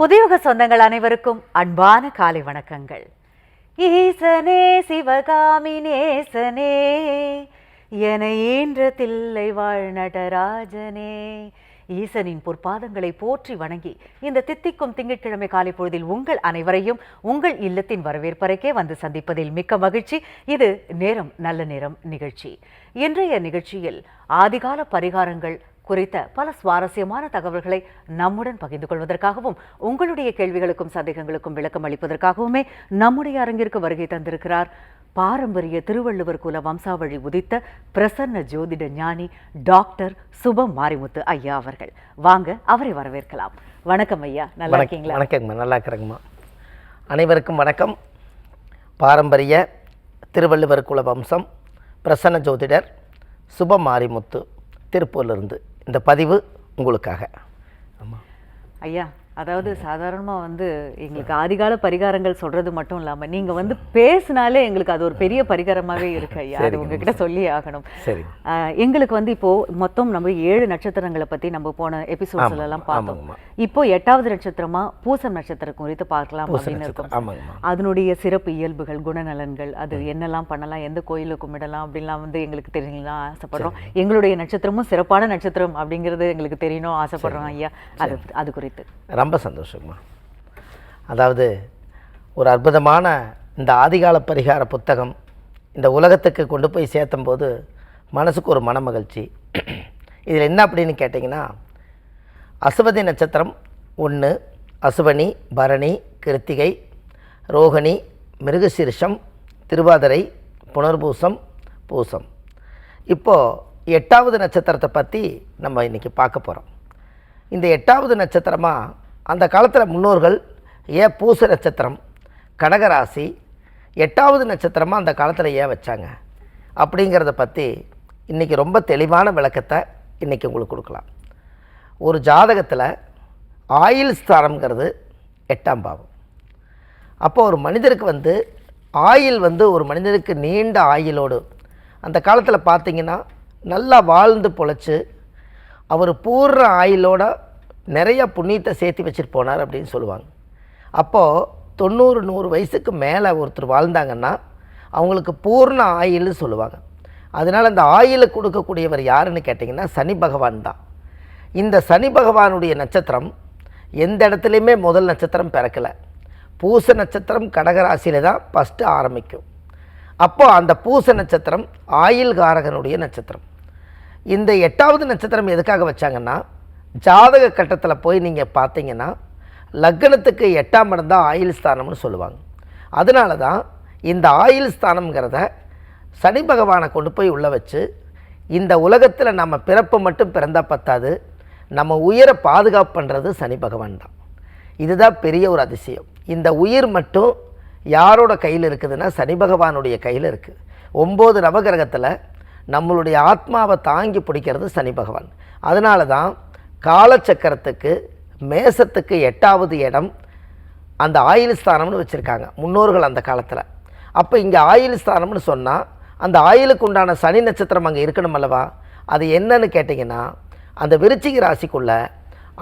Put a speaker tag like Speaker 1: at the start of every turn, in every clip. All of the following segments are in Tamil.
Speaker 1: புதியுக சொந்தங்கள் அனைவருக்கும் அன்பான காலை வணக்கங்கள். ஈசனே சிவகாமி நேசனே என ஈன்ற தில்லை வாழ் நடராஜனே ஈசனின் பொற்பாதங்களை போற்றி வணங்கி இந்த தித்திக்கும் திங்கட்கிழமை காலை பொழுதில் உங்கள் அனைவரையும் உங்கள் இல்லத்தின் வரவேற்பறைக்கே வந்து சந்திப்பதில் மிக்க மகிழ்ச்சி. இது நேரம் நல்ல நேரம் நிகழ்ச்சி. இன்றைய நிகழ்ச்சியில் ஆதிகால பரிகாரங்கள் குறித்த பல சுவாரஸ்யமான தகவல்களை நம்முடன் பகிர்ந்து கொள்வதற்காகவும் உங்களுடைய கேள்விகளுக்கும் சந்தேகங்களுக்கும் விளக்கம் அளிப்பதற்காகவுமே நம்முடைய அரங்கிற்கு வருகை தந்திருக்கிறார் பாரம்பரிய திருவள்ளுவர் குல வம்சாவழி உதித்த பிரசன்ன ஜோதிட ஞானி டாக்டர் சுபம் மாரிமுத்து ஐயா அவர்கள். வாங்க அவரை வரவேற்கலாம். வணக்கம் ஐயா நல்லா இருக்கீங்களா?
Speaker 2: வணக்கங்கம்மா நல்லா இருக்கிறேங்கம்மா. அனைவருக்கும் வணக்கம். பாரம்பரிய திருவள்ளுவர் குல வம்சம் பிரசன்ன ஜோதிடர் சுப மாரிமுத்து திருப்பூர்லேருந்து. இந்த பதிவு உங்களுக்காக. ஆமாம்
Speaker 1: ஐயா அதாவது சாதாரணமா வந்து எங்களுக்கு ஆதிகால பரிகாரங்கள் சொல்றது மட்டும் இல்லாம நீங்க வந்து பேசினாலே எங்களுக்கு அது ஒரு பெரிய பரிகாரமாவே இருக்கு ஐயா. அது உங்ககிட்ட சொல்லி ஆகணும்.
Speaker 2: சரி
Speaker 1: எங்களுக்கு வந்து இப்போ மொத்தம் நம்ம ஏழு நட்சத்திரங்களை பத்தி நம்ம போன எபிசோட்ஸ்ல எல்லாம் பார்த்தோம். இப்போ எட்டாவது நட்சத்திரமா பூசம் நட்சத்திரம் குறித்து பார்க்கலாம் அப்படின்னு இருக்கோம். அதனுடைய சிறப்பு இயல்புகள் குணநலன்கள் அது என்னெல்லாம் பண்ணலாம் எந்த கோயில கும்பிடலாம் அப்படிலாம் வந்து எங்களுக்கு தெரியலாம் ஆசைப்படுறோம். எங்களுடைய நட்சத்திரமும் சிறப்பான நட்சத்திரம் அப்படிங்கிறது எங்களுக்கு தெரியணும் ஆசைப்படுறோம் ஐயா. அது அது குறித்து.
Speaker 2: ரொம்ப சந்தோஷமா அதாவது ஒரு அற்புதமான இந்த ஆதிகால பரிகார புத்தகம் இந்த உலகத்துக்கு கொண்டு போய் சேர்த்தும்போது மனசுக்கு ஒரு மனமகிழ்ச்சி. இதில் என்ன அப்படின்னு கேட்டிங்கன்னா அசுவதி நட்சத்திரம் ஒன்று அசுவனி பரணி கிருத்திகை ரோகிணி மிருகசீரிஷம் திருவாதிரை புனர்பூசம் பூசம். இப்போது எட்டாவது நட்சத்திரத்தை பற்றி நம்ம இன்றைக்கி பார்க்க போகிறோம் இந்த எட்டாவது நட்சத்திரமாக அந்த காலத்தில் முன்னோர்கள் ஏன் பூச நட்சத்திரம் கடகராசி எட்டாவது நட்சத்திரமாக அந்த காலத்தில் ஏன் வச்சாங்க? அப்படிங்கிறத பற்றி இன்றைக்கி ரொம்ப தெளிவான விளக்கத்தை இன்றைக்கி உங்களுக்கு கொடுக்கலாம். ஒரு ஜாதகத்தில் ஆயில் ஸ்தானம்ங்கிறது எட்டாம் பாவம். அப்போ ஒரு மனிதருக்கு வந்து ஆயில் வந்து ஒரு மனிதனுக்கு நீண்ட ஆயிலோடு அந்த காலத்தில் பார்த்திங்கன்னா நல்லா வாழ்ந்து பொழைச்சி அவர் பூர்ண ஆயிலோட நிறைய புண்ணியத்தை சேர்த்து வச்சுட்டு போனார் அப்படின்னு சொல்லுவாங்க. அப்போது தொண்ணூறு நூறு வயசுக்கு மேலே ஒருத்தர் வாழ்ந்தாங்கன்னா அவங்களுக்கு பூர்ண ஆயில்னு சொல்லுவாங்க. அதனால் அந்த ஆயிலை கொடுக்கக்கூடியவர் யாருன்னு கேட்டிங்கன்னா சனி பகவான் தான். இந்த சனி பகவானுடைய நட்சத்திரம் எந்த இடத்துலையுமே முதல் நட்சத்திரம் பிறக்கலை. பூச நட்சத்திரம் கடகராசியில் தான் ஃபஸ்ட்டு ஆரம்பிக்கும். அப்போது அந்த பூச நட்சத்திரம் ஆயில் காரகனுடைய நட்சத்திரம். இந்த எட்டாவது நட்சத்திரம் எதுக்காக வச்சாங்கன்னா ஜாதக கட்டத்தில் போய் நீங்கள் பார்த்தீங்கன்னா லக்னத்துக்கு எட்டாம் இடம் தான் ஆயில் ஸ்தானம்னு சொல்லுவாங்க. அதனால தான் இந்த ஆயில் ஸ்தானம்ங்கிறத சனி பகவானை கொண்டு போய் உள்ளே வச்சு இந்த உலகத்தில் நம்ம பிறப்பு மட்டும் பிறந்தால் பத்தாது நம்ம உயிரை பாதுகாப்பு பண்ணுறது சனி பகவான் தான். இதுதான் பெரிய ஒரு அதிசயம். இந்த உயிர் மட்டும் யாரோட கையில் இருக்குதுன்னா சனி பகவானுடைய கையில் இருக்குது ஒம்பது நவகிரகத்தில் நம்மளுடைய ஆத்மாவை தாங்கி பிடிக்கிறது சனி பகவான். அதனால தான் காலச்சக்கரத்துக்கு மேசத்துக்கு எட்டாவது இடம் அந்த ஆயில் ஸ்தானம்னு வச்சுருக்காங்க. முன்னோர்கள் அந்த காலத்தில். அப்போ இங்கே ஆயில் ஸ்தானம்னு சொன்னால் அந்த ஆயிலுக்கு உண்டான சனி நட்சத்திரம் அங்கே இருக்கணும் அல்லவா? அது என்னன்னு கேட்டிங்கன்னா அந்த விருச்சிக ராசிக்குள்ளே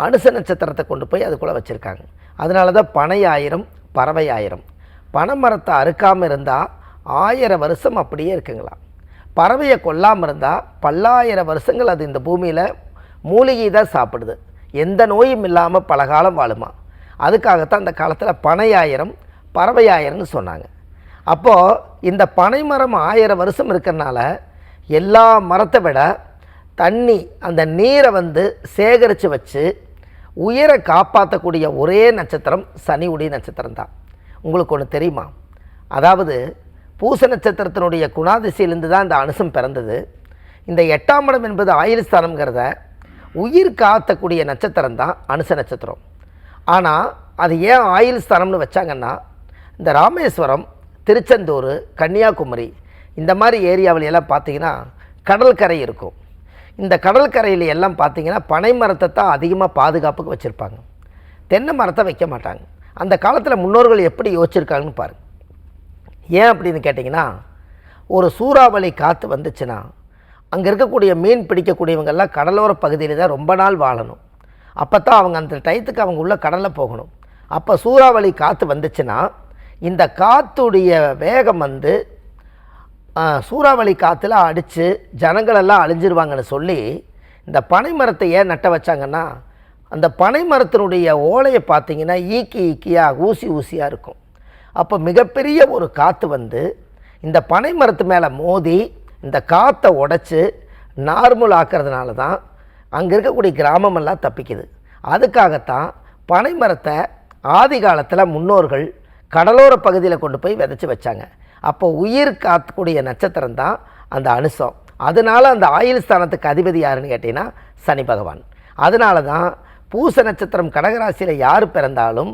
Speaker 2: அனுச நட்சத்திரத்தை கொண்டு போய் அதுக்குள்ளே வச்சுருக்காங்க. அதனால தான் பனை ஆயிரம் பறவை ஆயிரம் பனைமரத்தை அறுக்காமல் இருந்தால் ஆயிரம் வருஷம் அப்படியே இருக்குங்களா பறவையை கொல்லாமல் இருந்தால் பல்லாயிரம் வருஷங்கள் அது இந்த பூமியில் மூலிகை தான் சாப்பிடுது. எந்த நோயும் இல்லாமல் பல காலம் வாழுமா. அதுக்காகத்தான் அந்த காலத்தில் பனையாயிரம் பறவையாயிரம்னு சொன்னாங்க. அப்போது இந்த பனை மரம் ஆயிரம் வருஷம் இருக்கிறனால எல்லா மரத்தை விட தண்ணி அந்த நீரை வந்து சேகரித்து வச்சு உயிரை காப்பாற்றக்கூடிய ஒரே நட்சத்திரம் சனி உடைய நட்சத்திரம் தான் உங்களுக்கு ஒன்று தெரியுமா? அதாவது பூச நட்சத்திரத்தினுடைய குணாதிசையிலிருந்து தான் இந்த அனுசம் பிறந்தது. இந்த எட்டாம் இடம் என்பது ஆயுள் ஸ்தானம்ங்கிறத உயிர் காத்தக்கூடிய நட்சத்திரம் தான் அனுச நட்சத்திரம். ஆனால் அது ஏன் ஆயுள் ஸ்தானம்னு வச்சாங்கன்னா இந்த ராமேஸ்வரம் திருச்செந்தூர் கன்னியாகுமரி இந்த மாதிரி ஏரியாவிலையெல்லாம் பார்த்தீங்கன்னா கடற்கரை இருக்கும். இந்த கடல்கரையில் எல்லாம் பார்த்தீங்கன்னா பனை மரத்தை தான் அதிகமாக பாதுகாப்புக்கு வச்சுருப்பாங்க. தென்னை மரத்தை வைக்க மாட்டாங்க. அந்த காலத்தில் முன்னோர்கள் எப்படி யோசிச்சிருக்காங்கன்னு பாருங்கள் ஏன் அப்படின்னு கேட்டிங்கன்னா ஒரு சூறாவளி காற்று வந்துச்சுன்னா அங்கே இருக்கக்கூடிய மீன் பிடிக்கக்கூடியவங்கெல்லாம் கடலோர பகுதியில் தான் ரொம்ப நாள் வாழணும். அப்போ தான் அவங்க அந்த டயத்துக்கு அவங்க உள்ள கடலில் போகணும். அப்போ சூறாவளி காற்று வந்துச்சுன்னா இந்த காற்றுடைய வேகம் வந்து சூறாவளி காற்றுல அடித்து ஜனங்களெல்லாம் அழிஞ்சிருவாங்கன்னு சொல்லி இந்த பனை மரத்தை ஏன் நட்ட வச்சாங்கன்னா அந்த பனை மரத்தினுடைய ஓலையை பார்த்தீங்கன்னா ஈக்கி ஈக்கியாக ஊசி ஊசியாக இருக்கும். அப்போ மிகப்பெரிய ஒரு காற்று வந்து இந்த பனை மரத்து மேலே மோதி இந்த காற்றை உடைச்சி நார்மல் ஆக்கிறதுனால தான் அங்கே இருக்கக்கூடிய கிராமமெல்லாம் தப்பிக்குது. அதுக்காகத்தான் பனை மரத்தை ஆதி காலத்தில் முன்னோர்கள் கடலோர பகுதியில் கொண்டு போய் விதைச்சி வச்சாங்க. அப்போ உயிர் காக்கக்கூடிய நட்சத்திரம் தான் அந்த அனுசம். அதனால அந்த ஆயுள் ஸ்தானத்துக்கு அதிபதி யாருன்னு கேட்டிங்கன்னா சனி பகவான். அதனால தான் பூச நட்சத்திரம் கடகராசியில் யார் பிறந்தாலும்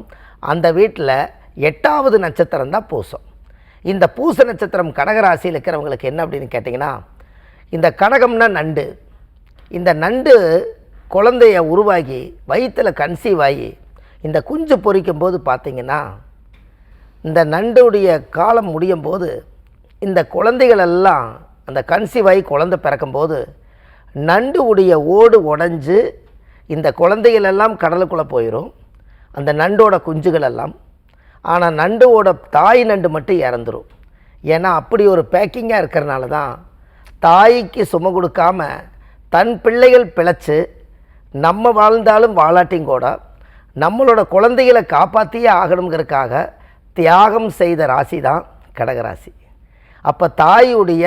Speaker 2: அந்த வீட்டில் எட்டாவது நட்சத்திரம் தான் பூசம். இந்த பூச நட்சத்திரம் கடகராசியில் இருக்கிறவங்களுக்கு என்ன அப்படின்னு கேட்டிங்கன்னா இந்த கடகம்னா நண்டு. இந்த நண்டு குழந்தைய உருவாகி வயிற்றில் கன்சீவ் ஆகி இந்த குஞ்சு பொரிக்கும் போது பார்த்தீங்கன்னா இந்த நண்டுடைய காலம் முடியும் போது இந்த குழந்தைகளெல்லாம் அந்த கன்சீவ் ஆகி குழந்தை பிறக்கும்போது நண்டு உடைய ஓடு உடஞ்சு இந்த குழந்தைகளெல்லாம் கடலுக்குள்ளே போயிடும் அந்த நண்டோட குஞ்சுகளெல்லாம் ஆனால் நண்டோட தாய் நண்டு மட்டும் இறந்துரும். ஏன்னா அப்படி ஒரு பேக்கிங்காக இருக்கிறனால தான் தாய்க்கு சும கொடுக்காம தன் பிள்ளைகள் பிழைச்சு நம்ம வாழ்ந்தாலும் வாழாட்டியும் கூட நம்மளோட குழந்தைகளை காப்பாற்றியே ஆகணுங்கிறதுக்காக தியாகம் செய்த ராசி தான் கடகராசி அப்போ தாயுடைய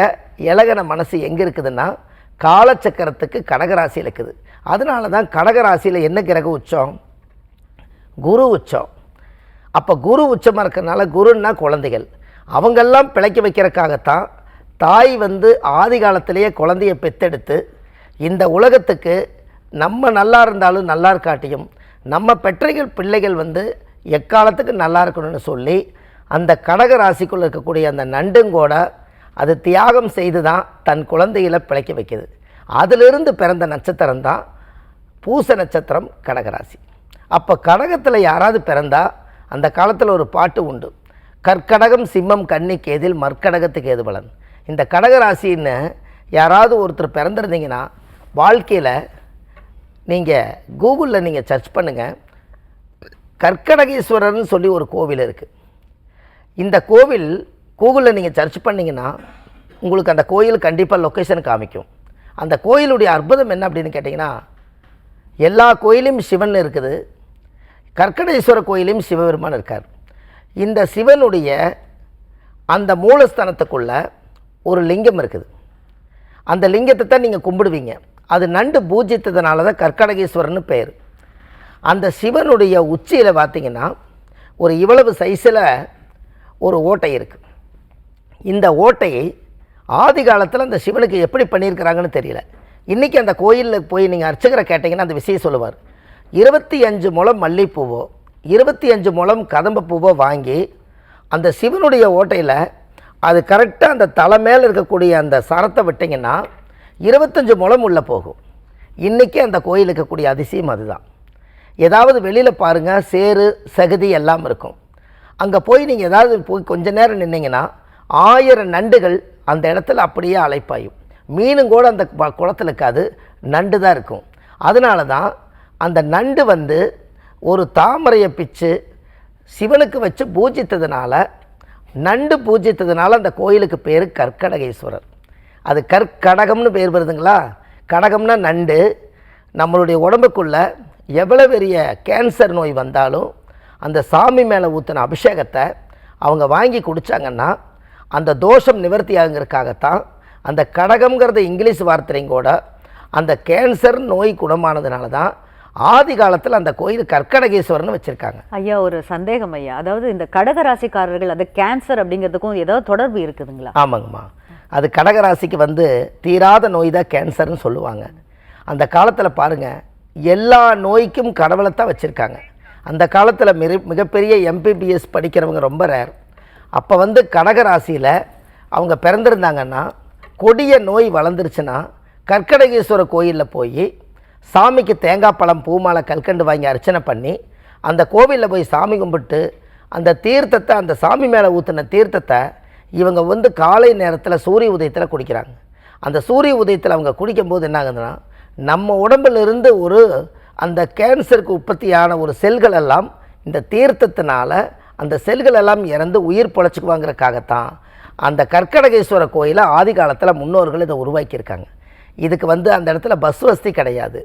Speaker 2: இலகன மனசு எங்கே இருக்குதுன்னா காலச்சக்கரத்துக்கு கடகராசியில் இருக்குது. அதனால தான் கடகராசியில் என்ன கிரக உச்சம்? குரு உச்சம். அப்போ குரு உச்சமாக இருக்கிறனால குருன்னா குழந்தைகள். அவங்கெல்லாம் பிழைக்க வைக்கிறதுக்காகத்தான் தாய் வந்து ஆதி காலத்திலேயே குழந்தைய பெத்தெடுத்து இந்த உலகத்துக்கு நம்ம நல்லா இருந்தாலும் நல்லா இருக்காட்டியும் நம்ம பெற்றைகள் பிள்ளைகள் வந்து எக்காலத்துக்கு நல்லா இருக்கணும்னு சொல்லி அந்த கடக ராசிக்குள்ளே இருக்கக்கூடிய அந்த நண்டுங்கோட அது தியாகம் செய்து தான் தன் குழந்தைகளை பிழைக்க வைக்குது. அதிலிருந்து பிறந்த நட்சத்திரம் தான் பூச நட்சத்திரம் கடகராசி. அப்போ கடகத்தில் யாராவது பிறந்தால் அந்த காலத்தில் ஒரு பாட்டு உண்டு. கற்கடகம் சிம்மம் கன்னி கேதில் மற்கடகத்துக்கு ஏது பலன்? இந்த கடகராசின்னு யாராவது ஒருத்தர் பிறந்திருந்தீங்கன்னா வாழ்க்கையில் நீங்கள் கூகுளில் நீங்கள் சர்ச் பண்ணுங்கள் கற்கடகீஸ்வரர்னு சொல்லி ஒரு கோவில் இருக்குது இந்த கோவில் கூகுளில் நீங்கள் சர்ச் பண்ணிங்கன்னா உங்களுக்கு அந்த கோயில் கண்டிப்பாக லொக்கேஷன் காமிக்கும். அந்த கோயிலுடைய அற்புதம் என்ன அப்படின்னு கேட்டிங்கன்னா எல்லா கோயிலும் சிவன் இருக்குது. கற்கடேஸ்வர கோயிலையும் சிவபெருமான் இருக்கார். இந்த சிவனுடைய அந்த மூலஸ்தானத்துக்குள்ள ஒரு லிங்கம் இருக்குது. அந்த லிங்கத்தை தான் நீங்கள் கும்பிடுவீங்க. அது நண்டு பூஜித்ததுனால தான் கற்கடகேஸ்வரர்னு பெயர் அந்த சிவனுடைய உச்சியில் பார்த்தீங்கன்னா ஒரு இவ்வளவு சைஸில் ஒரு ஓட்டை இருக்குது இந்த ஓட்டையை ஆதி காலத்தில் அந்த சிவனுக்கு எப்படி பண்ணியிருக்கிறாங்கன்னு தெரியல. இன்றைக்கி அந்த கோயிலில் போய் நீங்கள் அர்ச்சகரை கேட்டிங்கன்னா அந்த விஷயம் சொல்லுவார். இருபத்தி அஞ்சு முழம் மல்லிப்பூவோ இருபத்தி அஞ்சு முழம் கதம்ப பூவோ வாங்கி அந்த சிவனுடைய ஓட்டையில் அது கரெக்டாக அந்த தலை மேலே இருக்கக்கூடிய அந்த சரத்தை விட்டிங்கன்னா இருபத்தஞ்சு முழம் உள்ளே போகும். இன்றைக்கி அந்த கோயில் இருக்கக்கூடிய அதிசயம் அதுதான். ஏதாவது வெளியில் பாருங்கள் சேரு சகுதி எல்லாம் இருக்கும். அங்கே போய் நீங்கள் ஏதாவது போய் கொஞ்ச நேரம் நின்னீங்கன்னா ஆயிரம் நண்டுகள் அந்த இடத்துல அப்படியே அலைப்பாயும். மீனும் கூட அந்த குளத்தில் குளத்துல இருக்காது நண்டு தான் இருக்கும். அதனால தான் அந்த நண்டு வந்து ஒரு தாமரையை பிச்சு சிவனுக்கு வச்சு பூஜித்ததுனால நண்டு பூஜித்ததுனால அந்த கோயிலுக்கு பேர் கற்கடகேஸ்வரர். அது கற்கடகம்னு பேர் வருதுங்களா? கடகம்னா நண்டு. நம்மளுடைய உடம்புக்குள்ள எவ்வளோ பெரிய கேன்சர் நோய் வந்தாலும் அந்த சாமி மேலே ஊற்றின அபிஷேகத்தை அவங்க வாங்கி குடித்தாங்கன்னா அந்த தோஷம் நிவர்த்தி ஆகுங்கிறதுக்காகத்தான் அந்த கடகம்ங்கிறத இங்கிலீஷ் வார்த்தையும் கூட அந்த கேன்சர் நோய் குணமானதுனால தான் ஆதி காலத்தில் அந்த கோயில் கற்கடகேஸ்வரர்னு வச்சுருக்காங்க.
Speaker 1: ஐயா ஒரு சந்தேகம் ஐயா. அதாவது இந்த கடக ராசிக்காரர்கள் அது கேன்சர் அப்படிங்கிறதுக்கும் ஏதாவது தொடர்பு இருக்குதுங்களா?
Speaker 2: ஆமாங்கம்மா. அது கடகராசிக்கு வந்து தீராத நோய் தான் கேன்சர்னு சொல்லுவாங்க. அந்த காலத்தில் பாருங்கள் எல்லா நோய்க்கும் கடவுளை தான் வச்சுருக்காங்க. அந்த காலத்தில் மிக மிகப்பெரிய எம்பிபிஎஸ் படிக்கிறவங்க ரொம்ப ரேர் அப்போ வந்து கடகராசியில் அவங்க பிறந்திருந்தாங்கன்னா கொடிய நோய் வளர்ந்துருச்சுன்னா கற்கடகேஸ்வர கோயிலில் போய் சாமிக்கு தேங்காய் பழம் பூமாலை கல்கண்டு வாங்கி அர்ச்சனை பண்ணி அந்த கோவிலில் போய் சாமி கும்பிட்டு அந்த தீர்த்தத்தை அந்த சாமி மேலே ஊற்றின தீர்த்தத்தை இவங்க வந்து காலை நேரத்தில் சூரிய உதயத்தில் குடிக்கிறாங்க. அந்த சூரிய உதயத்தில் அவங்க குடிக்கும்போது என்ன ஆகுதுன்னா நம்ம உடம்புலருந்து ஒரு அந்த கேன்சருக்கு உற்பத்தியான ஒரு செல்கள் எல்லாம் இந்த தீர்த்தத்தினால அந்த செல்கள் எல்லாம் இறந்து உயிர் பொழைச்சிக்குவாங்கிறதுக்காகத்தான் அந்த கற்கடகேஸ்வர கோயிலை ஆதி காலத்தில் முன்னோர்கள் இதை உருவாக்கியிருக்காங்க. இதுக்கு வந்து அந்த இடத்துல பஸ் வசதி கிடையாது.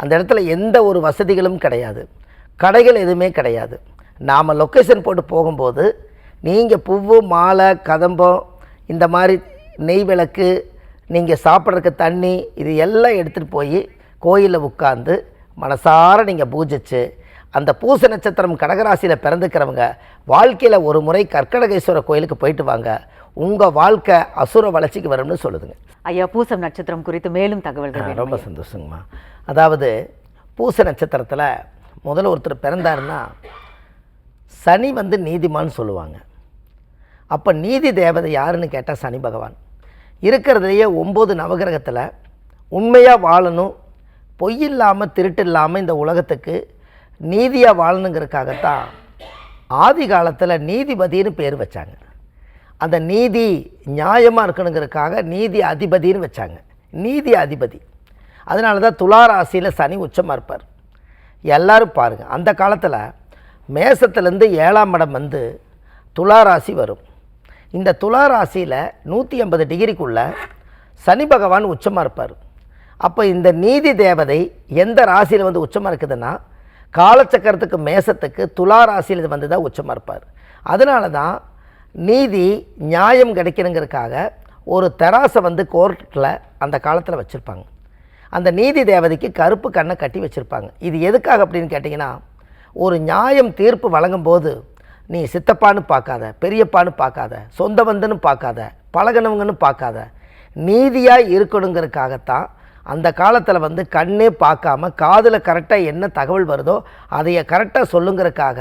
Speaker 2: அந்த இடத்துல எந்த ஒரு வசதிகளும் கிடையாது. கடைகள் எதுவுமே கிடையாது. நாம் லொக்கேஷன் போட்டு போகும்போது நீங்கள் பூவு மாலை கதம்பம் இந்த மாதிரி நெய் விளக்கு நீங்கள் சாப்பிட்றதுக்கு தண்ணி இது எல்லாம் எடுத்துகிட்டு போய் கோயிலில் உட்காந்து மனசார நீங்கள் பூஜிச்சு அந்த பூச நட்சத்திரம் கடகராசியில் பிறந்துக்கிறவங்க வாழ்க்கையில் ஒரு முறை கற்கடகேஸ்வர கோயிலுக்கு போயிட்டு வாங்க. உங்கள் வாழ்க்கை அசுர வளர்ச்சிக்கு வரும்னு சொல்லுதுங்க.
Speaker 1: ஐயா பூசம் நட்சத்திரம் குறித்து மேலும் தகவல்கள்
Speaker 2: ரொம்ப சந்தோஷங்கம்மா. அதாவது பூச நட்சத்திரத்தில் முதல்ல ஒருத்தர் பிறந்தாருன்னா சனி வந்து நீதிமான்னு சொல்லுவாங்க. அப்போ நீதி தேவதை யாருன்னு கேட்டால் சனி பகவான். இருக்கிறதுலையே ஒம்பது நவகிரகத்தில் உண்மையாக வாழணும் பொய் இல்லாமல் திருட்டு இல்லாமல் இந்த உலகத்துக்கு நீதியாக வாழணுங்கிறதுக்காகத்தான் ஆதி காலத்தில் நீதிபதின்னு பேர் வச்சாங்க. அந்த நீதி நியாயமாக இருக்கணுங்கிறதுக்காக நீதி அதிபதின்னு வச்சாங்க. நீதி அதிபதி. அதனால தான் துலா ராசியில் சனி உச்சமாக இருப்பார். எல்லோரும் பாருங்கள் அந்த காலத்தில் மேசத்துலேருந்து ஏழாம் இடம் வந்து துலா ராசி வரும். இந்த துலா ராசியில் நூற்றி ஐம்பது டிகிரிக்குள்ளே சனி பகவான் உச்சமாக இருப்பார். அப்போ இந்த நீதி தேவதை எந்த ராசியில் வந்து உச்சமாக இருக்குதுன்னா காலச்சக்கரத்துக்கு மேசத்துக்கு துலா ராசியில் வந்து தான் உச்சமாக இருப்பார். அதனால தான் நீதி நியாயம் கிடைக்கணுங்கிறதுக்காக ஒரு தெராசை வந்து கோர்ட்டில் அந்த காலத்தில் வச்சுருப்பாங்க. அந்த நீதி தேவதைக்கு கருப்பு கண்ணை கட்டி வச்சுருப்பாங்க. இது எதுக்காக அப்படின்னு கேட்டிங்கன்னா ஒரு நியாயம் தீர்ப்பு வழங்கும்போது நீ சித்தப்பான்னு பார்க்காத பெரியப்பான்னு பார்க்காத சொந்த வந்துன்னு பார்க்காத பழகினவங்கன்னு பார்க்காத நீதியாக இருக்கணுங்கிறதுக்காகத்தான் அந்த காலத்தில் வந்து கண்ணே பார்க்காம காதில் கரெக்டாக என்ன தகவல் வருதோ அதைய கரெக்டாக சொல்லுங்கிறதுக்காக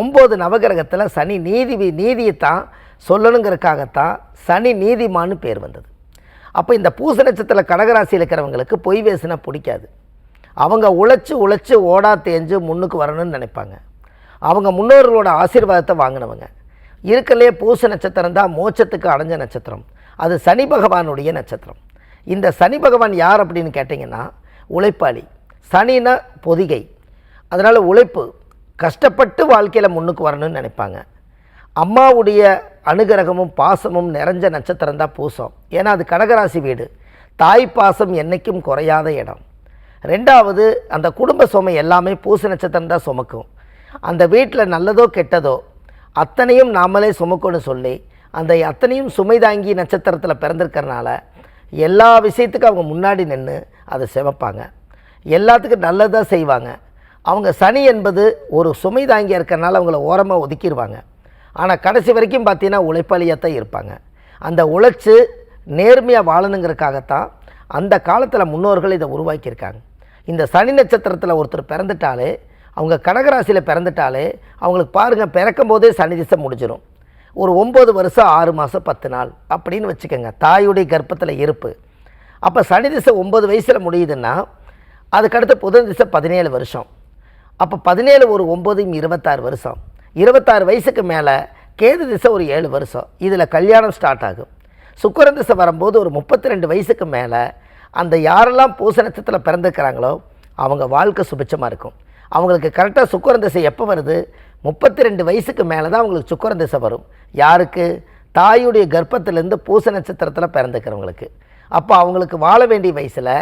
Speaker 2: ஒம்பது நவகிரகத்தில் சனி நீதி நீதியை தான் சொல்லணுங்கிறதுக்காகத்தான் சனி நீதிமான்னு பேர் வந்தது. அப்போ இந்த பூச நட்சத்திரத்தில் கடகராசியில் இருக்கிறவங்களுக்கு பொய் பேசினா பிடிக்காது. அவங்க உழைச்சி உழைச்சி ஓடா தேஞ்சு முன்னுக்கு வரணும்னு நினைப்பாங்க. அவங்க முன்னோர்களோட ஆசீர்வாதத்தை வாங்கினவங்க. இருக்கலே பூச நட்சத்திரம் தான் மோட்சத்துக்கு அடைஞ்ச நட்சத்திரம். அது சனி பகவானுடைய நட்சத்திரம். இந்த சனி பகவான் யார் அப்படின்னு கேட்டிங்கன்னா உழைப்பாளி. சனினா பொதிகை. அதனால் உழைப்பு கஷ்டப்பட்டு வாழ்க்கையில் முன்னுக்கு வரணும்னு நினைப்பாங்க. அம்மாவுடைய அனுகிரகமும் பாசமும் நிறைஞ்ச நட்சத்திரம் தான் பூசம். ஏன்னா அது கடகராசி வீடு. தாய் பாசம் என்றைக்கும் குறையாத இடம். ரெண்டாவது அந்த குடும்ப சுமை எல்லாமே பூச நட்சத்திரம் தான் சுமக்கும். அந்த வீட்டில் நல்லதோ கெட்டதோ அத்தனையும் நாமளே சுமக்கணும்னு சொல்லி அந்த அத்தனையும் சுமை தாங்கி நட்சத்திரத்தில் பிறந்திருக்கிறனால எல்லா விஷயத்துக்கும் அவங்க முன்னாடி நின்று அதை சிவப்பாங்க. எல்லாத்துக்கும் நல்லதாக செய்வாங்க. அவங்க சனி என்பது ஒரு சுமை தாங்கியாக இருக்கிறனால அவங்கள ஓரமாக ஒதுக்கிடுவாங்க ஆனால் கடைசி வரைக்கும் பார்த்தீங்கன்னா உழைப்பாளியாக தான் இருப்பாங்க. அந்த உழைச்சி நேர்மையாக வாழணுங்கிறதுக்காகத்தான் அந்த காலத்தில் முன்னோர்கள் இதை உருவாக்கியிருக்காங்க. இந்த சனி நட்சத்திரத்தில் ஒருத்தர் பிறந்துட்டாலே அவங்க கடகராசியில் பிறந்துட்டாலே அவங்களுக்கு பாருங்கள் பிறக்கும் போதே சனி திசை முடிஞ்சிடும் ஒரு ஒம்பது வருஷம் ஆறு மாதம் பத்து நாள் அப்படின்னு வச்சுக்கோங்க. தாயுடைய கர்ப்பத்தில் இருப்பு. அப்போ சனி திசை ஒம்பது வயசில் முடியுதுன்னா அதுக்கடுத்து புதன் திசை பதினேழு வருஷம். அப்போ பதினேழு ஒரு ஒம்பதும் இருபத்தாறு வருஷம். இருபத்தாறு வயசுக்கு மேலே கேது திசை ஒரு ஏழு வருஷம். இதில் கல்யாணம் ஸ்டார்ட் ஆகும். சுக்கிரன் திசை வரும்போது ஒரு முப்பத்தி ரெண்டு வயசுக்கு மேலே அந்த யாரெல்லாம் பூச நட்சத்திரத்தில் பிறந்துக்கிறாங்களோ அவங்க வாழ்க்கை சுபிச்சமாக இருக்கும். அவங்களுக்கு கரெக்டாக சுக்கிரன் திசை எப்போ வருது? முப்பத்தி ரெண்டு வயசுக்கு மேலே தான் அவங்களுக்கு சுக்கிரன் திசை வரும். யாருக்கு? தாயுடைய கர்ப்பத்திலேருந்து பூச நட்சத்திரத்தில் பிறந்துக்கிறவங்களுக்கு. அப்போ அவங்களுக்கு வாழ வேண்டிய வயசில்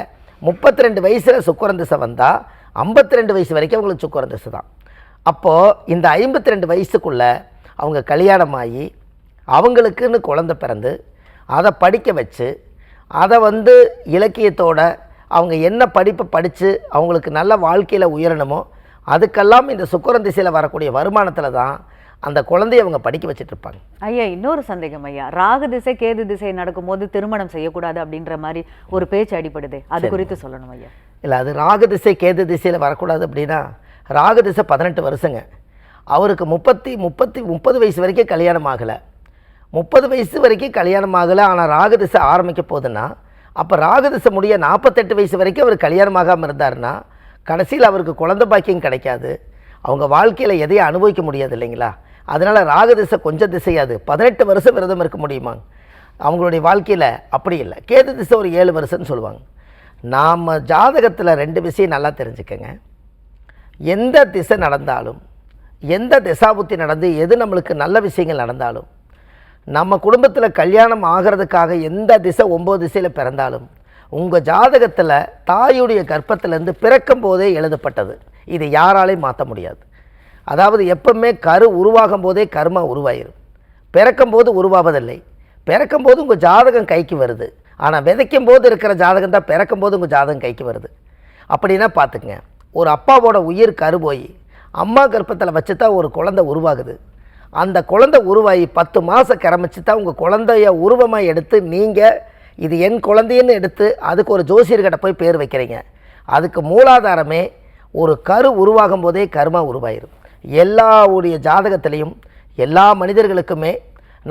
Speaker 2: முப்பத்தி ரெண்டு வயசில் சுக்கரன் திசை வந்தால் ஐம்பத்தி ரெண்டு வயசு வரைக்கும் அவங்களுக்கு சுக்கரன் திசை தான். அப்போது இந்த ஐம்பத்தி ரெண்டு வயசுக்குள்ளே அவங்க கல்யாணமாகி அவங்களுக்குன்னு குழந்தை பிறந்து அதை படிக்க வச்சு அதை வந்து இலக்கியத்தோட அவங்க என்ன படிப்பை படித்து அவங்களுக்கு நல்ல வாழ்க்கையில் உயரணுமோ அதுக்கெல்லாம் இந்த சுக்கிரன் திசையில் வரக்கூடிய வருமானத்தில் தான் அந்த குழந்தைய அவங்க படிக்க வச்சுட்டு இருப்பாங்க.
Speaker 1: ஐயா இன்னொரு சந்தேகம் ஐயா. ராகு திசை கேது திசை நடக்கும்போது திருமணம் செய்யக்கூடாது அப்படின்ற மாதிரி ஒரு பேச்சு அடிபடுதே. அது குறித்து சொல்லணும் ஐயா.
Speaker 2: இல்லை அது ராகு திசை கேது திசையில் வரக்கூடாது அப்படின்னா ராகு திசை பதினெட்டு வருஷங்க. அவருக்கு முப்பத்தி முப்பத்தி முப்பது வயசு வரைக்கும் கல்யாணம் ஆகலை. முப்பது வயசு வரைக்கும் கல்யாணம் ஆகலை. ஆனால் ராகு திசை ஆரம்பிக்க போகுதுன்னா அப்போ ராகு திசை முடிய நாற்பத்தெட்டு வயசு வரைக்கும் அவர் கல்யாணம் ஆகாமல் இருந்தாருன்னா கடைசியில் அவருக்கு குழந்தை பாக்கியம் கிடைக்காது. அவங்க வாழ்க்கையில் எதையும் அனுபவிக்க முடியாது இல்லைங்களா? அதனால் ராக திசை கொஞ்சம் திசையாது. பதினெட்டு வருஷம் விரதம் இருக்க முடியுமா? அவங்களுடைய வாழ்க்கையில் அப்படி இல்லை. கேது திசை ஒரு ஏழு வருஷம்னு சொல்லுவாங்க. நாம் ஜாதகத்தில் ரெண்டு விஷயம் நல்லா தெரிஞ்சுக்கங்க. எந்த திசை நடந்தாலும் எந்த திசாபுத்தி நடந்து எது நம்மளுக்கு நல்ல விஷயங்கள் நடந்தாலும் நம்ம குடும்பத்தில் கல்யாணம் ஆகிறதுக்காக எந்த திசை ஒம்பது திசையில் பிறந்தாலும் உங்கள் ஜாதகத்தில் தாயுடைய கர்ப்பத்திலேருந்து பிறக்கும் போதே எழுதப்பட்டது. இது யாராலையும் மாற்ற முடியாது. அதாவது எப்பவுமே கரு உருவாகும் போதே கர்மா உருவாயிரும். பிறக்கும் போது உருவாவதில்லை. பிறக்கும் போது உங்கள் ஜாதகம் கைக்கு வருது. ஆனால் விதைக்கும் போது இருக்கிற ஜாதகம் தான் பிறக்கும் போது உங்கள் ஜாதகம் கைக்கு வருது. அப்படின்னா பார்த்துக்குங்க. ஒரு அப்பாவோட உயிர் கரு போய் அம்மா கர்ப்பத்தில் வச்சு தான் ஒரு குழந்தை உருவாகுது. அந்த குழந்தை உருவாகி பத்து மாதம் கிரமிச்சு தான் உங்கள் குழந்தைய உருவமாக எடுத்து நீங்கள் இது என் குழந்தைன்னு எடுத்து அதுக்கு ஒரு ஜோசியர்கிட்ட போய் பேர் வைக்கிறீங்க. அதுக்கு மூலாதாரமே ஒரு கரு உருவாகும் போதே கருமா உருவாயிரும். எல்லாவுடைய ஜாதகத்திலையும் எல்லா மனிதர்களுக்குமே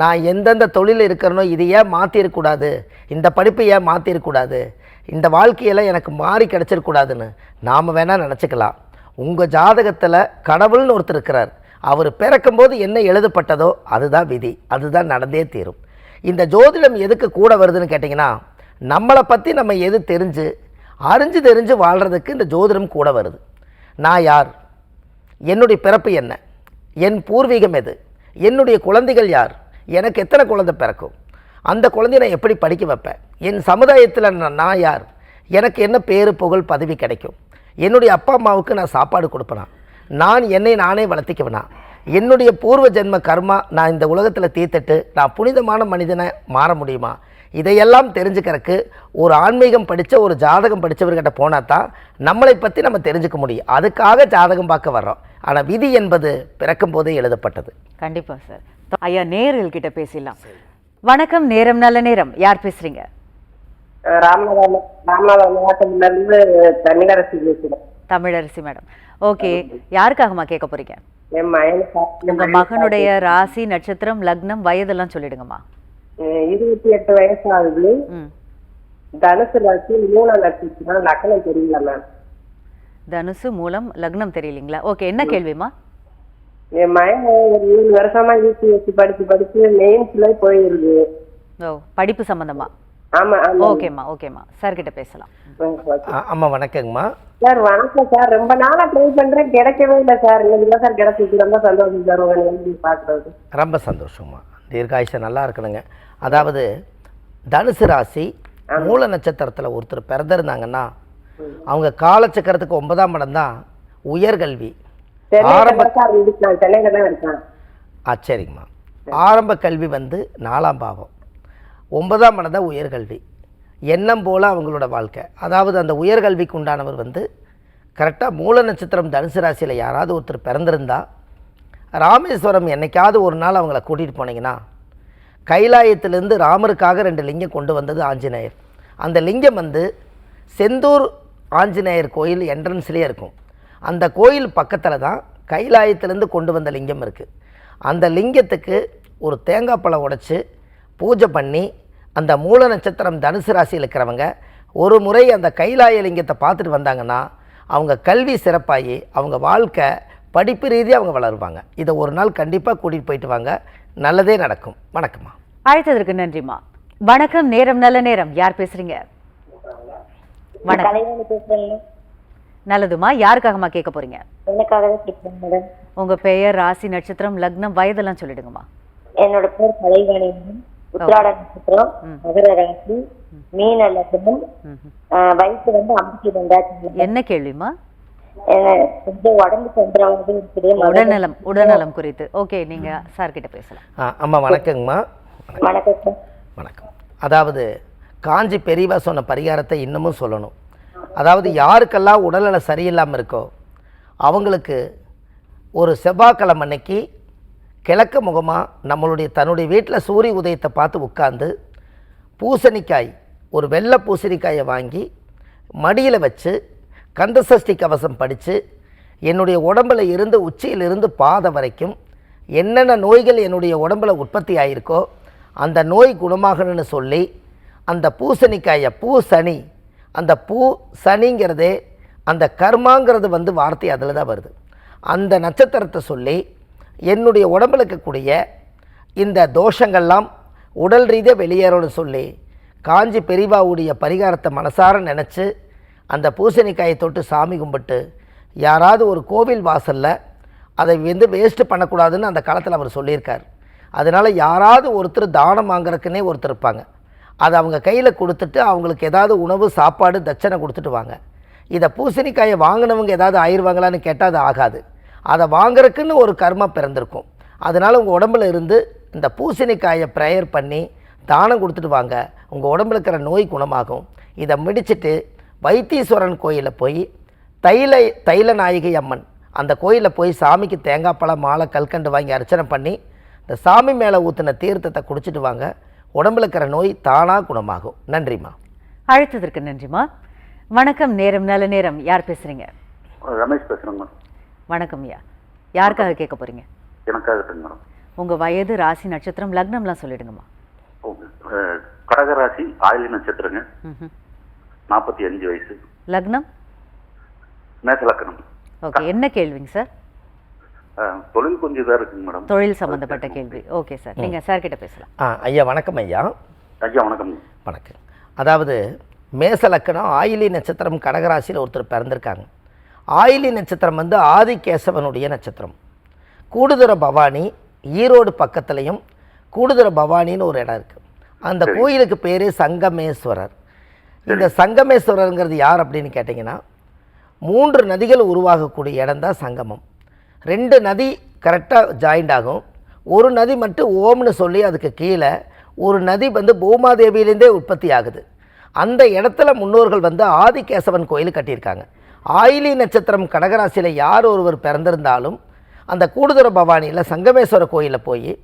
Speaker 2: நான் எந்தெந்த தொழில் இருக்கிறனோ இது ஏன் மாற்றிருக்கூடாது இந்த படிப்பு ஏன் மாற்றிடக்கூடாது இந்த வாழ்க்கையில் எனக்கு மாறி கிடச்சிருக்கூடாதுன்னு நாம் வேணால் நினச்சிக்கலாம். உங்கள் ஜாதகத்தில் கடவுள்னு ஒருத்தர் இருக்கிறார். அவர் பிறக்கும்போது என்ன எழுதப்பட்டதோ அதுதான் விதி. அதுதான் நடந்தே தீரும். இந்த ஜோதிடம் எதுக்கு கூட வருதுன்னு கேட்டிங்கன்னா நம்மளை பற்றி நம்ம எது தெரிஞ்சு அறிஞ்சு தெரிஞ்சு வாழ்கிறதுக்கு இந்த ஜோதிடம் கூட வருது. நான் யார்? என்னுடைய பிறப்பு என்ன? என் பூர்வீகம் எது? என்னுடைய குழந்தைகள் யார்? எனக்கு எத்தனை குழந்தை பிறக்கும்? அந்த குழந்தைய நான் எப்படி படிக்க வைப்பேன்? என் சமுதாயத்தில் நான் யார்? எனக்கு என்ன பேரு புகழ் பதவி கிடைக்கும்? என்னுடைய அப்பா அம்மாவுக்கு நான் சாப்பாடு கொடுப்பேனா? நான் என்னை நானே வளர்த்திக்குவேனா? என்னுடைய பூர்வ ஜென்ம கர்மா நான் இந்த உலகத்தில் தீர்த்துட்டு நான் புனிதமான மனிதனை மாற முடியுமா? இதையெல்லாம் தெரிஞ்சுக்கிறதுக்கு ஒரு ஆன்மீகம் படித்த ஒரு ஜாதகம் படித்தவர்கிட்ட போனால் தான் நம்மளை பற்றி நம்ம தெரிஞ்சுக்க முடியும். அதுக்காக ஜாதகம் பார்க்க வர்றோம். ஆனால் விதி என்பது பிறக்கும் போதே எழுதப்பட்டது.
Speaker 1: கண்டிப்பா சார். ஐயா நேரில் கிட்ட பேசிடலாம். வணக்கம் நேரம் நல்ல நேரம். யார் பேசுறீங்க? தமிழரசி மேடம். ஓகே. யாருக்காகம்மா கேட்க போறீங்க? உங்க மகனுடைய ராசி நட்சத்திரம் லக்னம் வயதெல்லாம் சொல்லிடுங்கம்மா.
Speaker 3: இருபத்தி எட்டு வயசு ஆகுது தனுசு ராசி மூணாம் நட்சத்திரம். லக்கணம் தெரியல மேம்.
Speaker 1: தனுசு மூலம் லக்னம் தெரியலீங்களா? ஓகே என்ன கேள்விமா
Speaker 3: என் மகன் ஒரு ஏழு வருஷமா யூபிஎஸ்சி படிச்சு படிச்சு மெயின்ஸ்ல போயிருது.
Speaker 1: ஓ படிப்பு சம்பந்தமா? ஓகேம்மா ஓகேம்மா. சார் கிட்ட பேசலாம்
Speaker 2: அம்மா வணக்கங்கம்மா.
Speaker 3: சார் வணக்கம் சார். ரொம்ப நாளா ட்ரை பண்றேன். கிடைக்கவே இல்லை சார். இன்னைக்கு தான் சார் கிடைச்சிச்சு ரொம்ப சந்தோஷம் சார்.
Speaker 2: ரொம்ப சந்தோஷமா தீர்காயுஷம் நல்லா இருக்கணுங்க. அதாவது தனுசு ராசி மூல நட்சத்திரத்தில் ஒருத்தர் பிறந்திருந்தாங்கன்னா அவங்க காலச்சக்கரத்துக்கு ஒன்பதாம் இடம் தான் உயர்கல்வி.
Speaker 3: இருக்கான்.
Speaker 2: ஆ சரிங்கம்மா. ஆரம்ப கல்வி வந்து நாலாம் பாவம். ஒன்பதாம் மனதாக உயர்கல்வி. எண்ணம் போல் அவங்களோட வாழ்க்கை. அதாவது அந்த உயர்கல்விக்கு உண்டானவர் வந்து கரெக்டாக மூல நட்சத்திரம் தனுசு ராசியில் யாராவது ஒருத்தர் பிறந்திருந்தா ராமேஸ்வரம் என்னைக்காவது ஒரு நாள் அவங்கள கூட்டிகிட்டு போனீங்கன்னா கைலாயத்திலேருந்து ராமருக்காக ரெண்டு லிங்கம் கொண்டு வந்தது ஆஞ்சநேயர். அந்த லிங்கம் வந்து செந்தூர் ஆஞ்சநேயர் கோயில் என்ட்ரன்ஸ்லேயே இருக்கும். அந்த கோயில் பக்கத்தில் தான் கைலாயத்திலேருந்து கொண்டு வந்த லிங்கம் இருக்குது அந்த லிங்கத்துக்கு ஒரு தேங்காய் பழம் உடைச்சி பூஜை பண்ணி அந்த மூல நட்சத்திரம் தனுசு ராசியில் இருக்கிறவங்க ஒரு முறை அந்த கைலாய லிங்கத்தை பார்த்துட்டு வந்தாங்கன்னா அவங்க கல்வி சிறப்பாகி அவங்க வாழ்க்கை படிப்பு ரீதியாக அவங்க வளருவாங்க. இதை ஒரு நாள் கண்டிப்பாக கூட்டிகிட்டு போயிட்டு வாங்க. நல்லதே நடக்கும். வணக்கம்மா.
Speaker 1: அழைத்ததற்கு நன்றிம்மா. வணக்கம் நேரம் நல்ல நேரம். யார் பேசுறீங்க? வணக்கம். நல்லதுமா யாருக்காகம்மா கேட்க போறீங்க?
Speaker 4: எனக்காகவே கேட்கிறேன் மேடம்
Speaker 1: உங்க பெயர் ராசி நட்சத்திரம் லக்னம் வயதெல்லாம் சொல்லிடுங்கம்மா.
Speaker 4: என்னோட பேர் கலைவாணி உத்திராட நட்சத்திரம் மகர ராசி மீன லக்னம் வயசு வந்து ஐம்பத்தி ரெண்டாயிரத்தி
Speaker 1: என்ன கேள்விமா
Speaker 4: கொஞ்சம் உடம்பு தொந்தரவாக இருக்குது. மகர-
Speaker 1: உடல்நலம் உடல்நலம் குறித்து. ஓகே நீங்க சார் கிட்ட பேசலாம்
Speaker 2: அம்மா வணக்கங்கம்மா.
Speaker 4: வணக்கம் சார்.
Speaker 2: வணக்கம். அதாவது காஞ்சி பெரியவா சொன்ன பரிகாரத்தை இன்னமும் சொல்லணும். அதாவது யாருக்கெல்லாம் உடல்நலம் சரியில்லாமல் இருக்கோ அவங்களுக்கு ஒரு செவ்வாய்க்கிழமை அன்னைக்கு கிழக்கு முகமாக நம்மளுடைய தன்னுடைய வீட்டில் சூரிய உதயத்தை பார்த்து உட்காந்து பூசணிக்காய் ஒரு வெள்ளை பூசணிக்காயை வாங்கி மடியில் வச்சு கந்தசஷ்டி கவசம் படித்து என்னுடைய உடம்புல இருந்து உச்சியிலிருந்து பாதம் வரைக்கும் என்னென்ன நோய்கள் என்னுடைய உடம்புல உற்பத்தி ஆகிருக்கோ அந்த நோய் குணமாகணும்னு சொல்லி அந்த பூசணிக்காயை பூ சனி அந்த பூ சனிங்கிறதே அந்த கர்மாங்கிறது வந்து வார்த்தை அதில் தான் வருது. அந்த நட்சத்திரத்தை சொல்லி என்னுடைய உடம்பில் இருக்கக்கூடிய இந்த தோஷங்கள்லாம் உடல் ரீதியாக வெளியேறணும்னு சொல்லி காஞ்சி பெரிவாவுடைய பரிகாரத்தை மனசார நினச்சி அந்த பூசணிக்காயை தொட்டு சாமி கும்பிட்டு யாராவது ஒரு கோவில் வாசலில் அதை வந்து வேஸ்ட்டு பண்ணக்கூடாதுன்னு அந்த காலத்தில் அவர் சொல்லியிருக்கார். அதனால் யாராவது ஒருத்தர் தானம் வாங்குறதுக்குன்னே ஒருத்தர் இருப்பாங்க. அதை அவங்க கையில் கொடுத்துட்டு அவங்களுக்கு ஏதாவது உணவு சாப்பாடு தட்சணை கொடுத்துட்டு வாங்க. இதை பூசணிக்காயை வாங்கினவங்க ஏதாவது ஆயிடுவாங்களான்னு கேட்டால் அது ஆகாது. அதை வாங்குறதுக்குன்னு ஒரு கர்மா பிறந்திருக்கும். அதனால் உங்கள் உடம்புல இருந்து இந்த பூசணிக்காயை ப்ரேயர் பண்ணி தானம் கொடுத்துட்டு வாங்க. உங்கள் உடம்புல இருக்கிற நோய் குணமாகும். இதை முடிச்சிட்டு வைத்தீஸ்வரன் கோயிலில் போய் தைல தைல நாயகி அம்மன் அந்த கோயிலில் போய் சாமிக்கு தேங்காய் பழம் மாலை கல்கண்டு வாங்கி அர்ச்சனை பண்ணி இந்த சாமி மேலே ஊற்றின தீர்த்தத்தை குடிச்சிட்டு வாங்க. உடம்புல இருக்கிற நோய் தானாக குணமாகும். நன்றிம்மா.
Speaker 1: அழைத்ததற்கு நன்றிம்மா. வணக்கம் நேரம் நல்ல நேரம். யார் பேசுறீங்க?
Speaker 5: ரமேஷ் பேசுகிறேங்க
Speaker 1: வணக்கம் ஐயா. யாருக்காக கேட்க போறீங்க?
Speaker 5: எனக்காக மேடம்.
Speaker 1: உங்க வயது ராசி நட்சத்திரம் லக்னம்லாம் சொல்லிடுங்கம்மா.
Speaker 5: கடகராசி ஆயிலி நட்சத்திரங்க. நாற்பத்தி அஞ்சு வயசு.
Speaker 1: லக்னம்?
Speaker 5: மேசலக்கணம்
Speaker 1: ஓகே என்ன கேள்விங்க சார்?
Speaker 5: தொழில் கொஞ்சம் இதாக இருக்குங்க மேடம்.
Speaker 1: தொழில் சம்பந்தப்பட்ட கேள்வி. Okay sir. நீங்க சார் கிட்ட பேசலாம்.
Speaker 2: ஆ ஐயா வணக்கம் ஐயா.
Speaker 5: ஐயா வணக்கம்.
Speaker 2: வணக்கம். அதாவது மேச லக்கணம் ஆயிலி நட்சத்திரம் கடகராசியில் ஒருத்தர் பிறந்திருக்காங்க. ஆயிலி நட்சத்திரம் வந்து ஆதிகேசவனுடைய நட்சத்திரம். கூடுதுற பவானி ஈரோடு பக்கத்துலேயும் கூடுதுற பவானின்னு ஒரு இடம் இருக்குது அந்த கோயிலுக்கு பேர் சங்கமேஸ்வரர். இந்த சங்கமேஸ்வரருங்கிறது யார் அப்படின்னு கேட்டிங்கன்னா மூன்று நதிகள் உருவாகக்கூடிய இடம் தான் சங்கமம். ரெண்டு நதி கரெக்டாக ஜாயிண்ட் ஆகும். ஒரு நதி மட்டும் ஓம்னு சொல்லி அதுக்கு கீழே ஒரு நதி வந்து பூமாதேவியிலேருந்தே உற்பத்தி ஆகுது. அந்த இடத்துல முன்னோர்கள் வந்து ஆதிகேசவன் கோயில் கட்டியிருக்காங்க. ஆயிலி நட்சத்திரம் கடகராசியில் யார் ஒருவர் பிறந்திருந்தாலும் அந்த கூடுதுற பவானியில் சங்கமேஸ்வர கோயிலில் போய்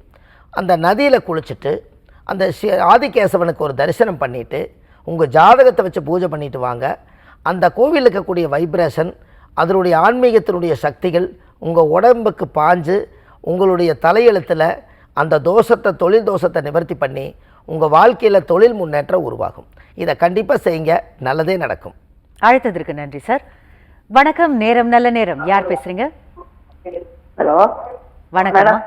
Speaker 2: அந்த நதியில் குளிச்சுட்டு அந்த சி- ஆதிகேசவனுக்கு ஒரு தரிசனம் பண்ணிவிட்டு உங்கள் ஜாதகத்தை வச்சு பூஜை பண்ணிட்டு வாங்க. அந்த கோவிலில் இருக்கக்கூடிய வைப்ரேஷன் அதனுடைய ஆன்மீகத்தினுடைய சக்திகள் உங்கள் உடம்புக்கு பாஞ்சு உங்களுடைய தலையெழுத்தில் அந்த தோஷத்தை தொழில் தோஷத்தை நிவர்த்தி பண்ணி உங்கள் வாழ்க்கையில் தொழில் முன்னேற்றம் உருவாகும். இதை கண்டிப்பாக செய்யுங்க. நல்லதே நடக்கும்.
Speaker 1: அழைத்ததற்கு நன்றி சார். வணக்கம் நேரம் நல்ல நேரம். யார் பேசுறீங்க?
Speaker 3: ஹலோ.
Speaker 1: வணக்கம்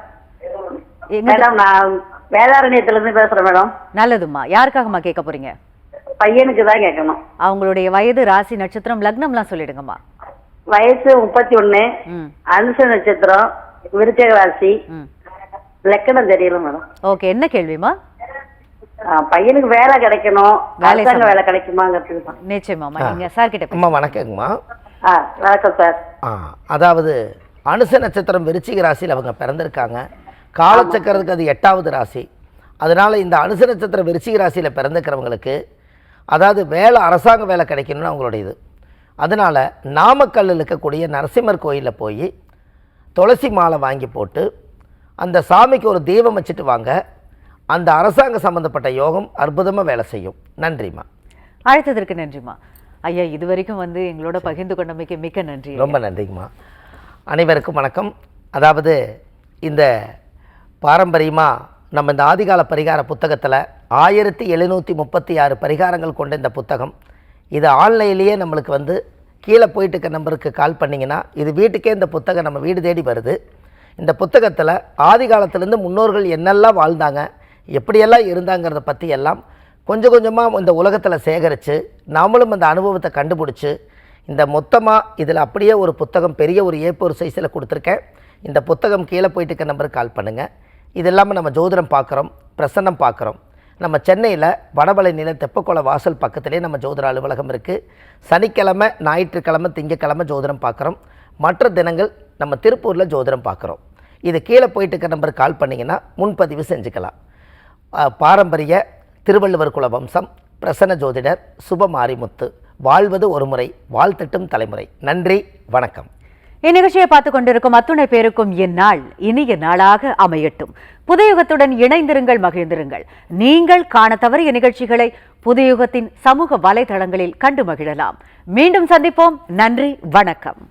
Speaker 1: எங்க
Speaker 3: மேடம் நான் வேதாரண்யத்துல இருந்து பேசுறேன் மேடம்.
Speaker 1: நல்லதும்மா. யாருக்காகம்மா கேட்க போறீங்க?
Speaker 3: பையனுக்கு தான் கேட்கணும்.
Speaker 1: அவங்களுடைய வயது ராசி நட்சத்திரம் லக்னம்லாம் சொல்லிடுங்கம்மா.
Speaker 3: வயசு முப்பத்தி ஒண்ணு
Speaker 1: ம்.
Speaker 3: அனுச நட்சத்திரம் விருச்சக ராசி. லக்கணம் தெரியல மேடம்.
Speaker 1: ஓகே என்ன கேள்விமா
Speaker 3: பையனுக்கு வேலை கிடைக்கணும்.
Speaker 1: வேலை
Speaker 3: கிடைக்குமாங்கிறது தான்.
Speaker 1: நிச்சயமாம்மா. நீங்க சார் கிட்ட
Speaker 2: வணக்கங்கம்மா
Speaker 3: ஆ வணக்கம் சார்.
Speaker 2: ஆ அதாவது அனுச நட்சத்திரம் விருச்சிக ராசியில் அவங்க பிறந்திருக்காங்க. காலச்சக்கரத்துக்கு அது எட்டாவது ராசி. அதனால் இந்த அனுச நட்சத்திரம் விருச்சிக ராசியில் பிறந்துக்கிறவங்களுக்கு அதாவது வேலை அரசாங்க வேலை கிடைக்கணும்னு அவங்களோட இது அதனால் நாமக்கல்லில் இருக்கக்கூடிய நரசிம்மர் கோயிலில் போய் துளசி மாலை வாங்கி போட்டு அந்த சாமிக்கு ஒரு தெய்வம் வச்சுட்டு வாங்க. அந்த அரசாங்க சம்மந்தப்பட்ட யோகம் அற்புதமாக வேலை செய்யும். நன்றிம்மா.
Speaker 1: அழைத்ததற்கு நன்றிம்மா. ஐயா இது வரைக்கும் வந்து எங்களோட பகிர்ந்து கொண்டமைக்கு மிக்க நன்றி.
Speaker 2: ரொம்ப நன்றிங்கம்மா. அனைவருக்கும் வணக்கம். அதாவது இந்த பாரம்பரியமாக நம்ம இந்த ஆதிகால பரிகார புத்தகத்தில் ஆயிரத்தி எழுநூற்றி முப்பத்தி ஆறு பரிகாரங்கள் கொண்ட இந்த புத்தகம் இது ஆன்லைன்லேயே நம்மளுக்கு வந்து கீழே போயிட்டு இருக்க நம்பருக்கு கால் பண்ணிங்கன்னா இது வீட்டுக்கே இந்த புத்தகம் நம்ம வீடு தேடி வருது. இந்த புத்தகத்தில் ஆதி காலத்துலேருந்து முன்னோர்கள் என்னெல்லாம் வாழ்ந்தாங்க எப்படியெல்லாம் இருந்தாங்கிறத பற்றி எல்லாம் கொஞ்சம் கொஞ்சமாக இந்த உலகத்தில் சேகரித்து நாமளும் அந்த அனுபவத்தை கண்டுபிடிச்சி இந்த மொத்தமாக இதில் அப்படியே ஒரு புத்தகம் பெரிய ஒரு ஏப்போர் சைஸில் கொடுத்துருக்கேன். இந்த புத்தகம் கீழே போயிட்டு இருக்க நம்பருக்கு கால் பண்ணுங்கள் இது இல்லாமல் நம்ம ஜோதிடம் பார்க்குறோம் பிரசன்னம் பார்க்குறோம். நம்ம சென்னையில் வடபழை நில தெப்பக்குள வாசல் பக்கத்திலே நம்ம ஜோதிட அலுவலகம் இருக்குது சனிக்கிழமை ஞாயிற்றுக்கிழமை திங்கக்கிழமை ஜோதிடம் பார்க்குறோம். மற்ற தினங்கள் நம்ம திருப்பூரில் ஜோதிடம் பார்க்குறோம். இது கீழே போயிட்டு இருக்க நம்பருக்கு கால் பண்ணிங்கன்னா முன்பதிவு செஞ்சுக்கலாம். பாரம்பரிய திருவள்ளுவர் குல வம்சம் பிரசன்ன ஜோதிடர் சுபமாரிமுத்து. வாழ்வது ஒரு முறை வாழ்த்திட்டும் தலைமுறை. நன்றி வணக்கம்.
Speaker 1: இந்நிகழ்ச்சியை பார்த்து கொண்டிருக்கும் அத்துணை பேருக்கும் இந்நாள் இனிய நாளாக அமையட்டும். புதுயுகத்துடன் இணைந்திருங்கள் மகிழ்ந்திருங்கள். நீங்கள் காண தவறிய நிகழ்ச்சிகளை புதுயுகத்தின் சமூக வலைதளங்களில் கண்டு மகிழலாம். மீண்டும் சந்திப்போம். நன்றி வணக்கம்.